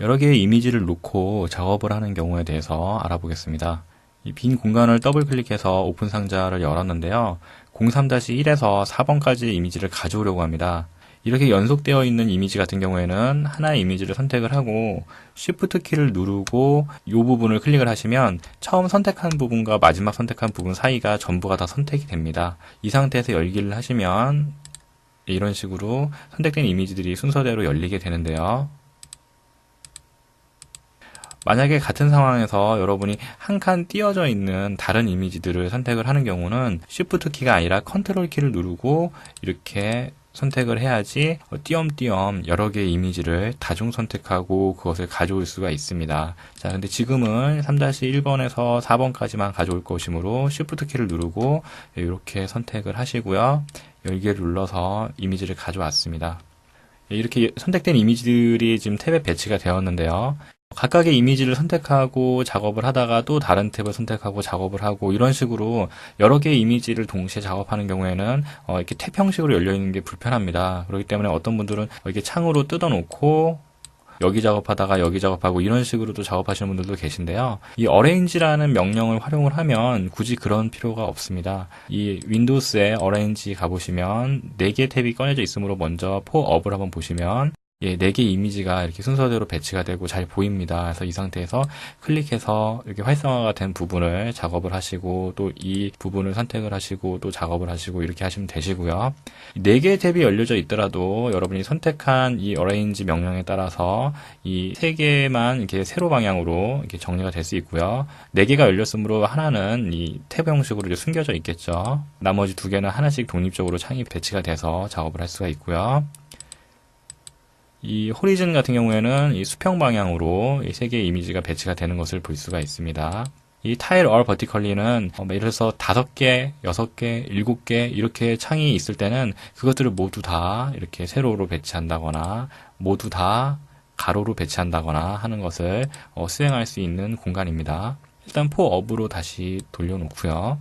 여러 개의 이미지를 놓고 작업을 하는 경우에 대해서 알아보겠습니다. 이빈 공간을 더블 클릭해서 오픈 상자를 열었는데요. 03-1에서 4번까지 이미지를 가져오려고 합니다. 이렇게 연속되어 있는 이미지 같은 경우에는 하나의 이미지를 선택을 하고 Shift 키를 누르고 이 부분을 클릭을 하시면 처음 선택한 부분과 마지막 선택한 부분 사이가 전부가 다 선택이 됩니다. 이 상태에서 열기를 하시면 이런 식으로 선택된 이미지들이 순서대로 열리게 되는데요. 만약에 같은 상황에서 여러분이 한 칸 띄어져 있는 다른 이미지들을 선택을 하는 경우는 Shift 키가 아니라 Ctrl 키를 누르고 이렇게 선택을 해야지 띄엄띄엄 여러 개의 이미지를 다중 선택하고 그것을 가져올 수가 있습니다. 자, 근데 지금은 3-1번에서 4번까지만 가져올 것이므로 Shift 키를 누르고 이렇게 선택을 하시고요. 열기를 눌러서 이미지를 가져왔습니다. 이렇게 선택된 이미지들이 지금 탭에 배치가 되었는데요. 각각의 이미지를 선택하고 작업을 하다가 또 다른 탭을 선택하고 작업을 하고 이런 식으로 여러 개의 이미지를 동시에 작업하는 경우에는 어, 이렇게 탭 형식으로 열려 있는 게 불편합니다. 그렇기 때문에 어떤 분들은 이렇게 창으로 뜯어놓고 여기 작업하다가 여기 작업하고 이런 식으로도 작업하시는 분들도 계신데요. 이 arrange라는 명령을 활용을 하면 굳이 그런 필요가 없습니다. 이 윈도우스에 arrange 가보시면 4개 탭이 꺼내져 있으므로 먼저 포업을 한번 보시면 예, 4개 이미지가 이렇게 순서대로 배치가 되고 잘 보입니다. 그래서 이 상태에서 클릭해서 이렇게 활성화가 된 부분을 작업을 하시고 또 이 부분을 선택을 하시고 또 작업을 하시고 이렇게 하시면 되시고요. 4개의 탭이 열려져 있더라도 여러분이 선택한 이 arrange 명령에 따라서 이 3개만 이렇게 세로 방향으로 이렇게 정리가 될 수 있고요. 4개가 열렸으므로 하나는 이 탭 형식으로 이제 숨겨져 있겠죠. 나머지 두 개는 하나씩 독립적으로 창이 배치가 돼서 작업을 할 수가 있고요. 이 호리즌 같은 경우에는 이 수평 방향으로 이 세 개의 이미지가 배치가 되는 것을 볼 수가 있습니다. 이 타일 얼 버티컬리는 어, 예를 들어서 다섯 개, 여섯 개, 일곱 개 이렇게 창이 있을 때는 그것들을 모두 다 이렇게 세로로 배치한다거나 모두 다 가로로 배치한다거나 하는 것을 어, 수행할 수 있는 공간입니다. 일단 포업으로 다시 돌려놓고요.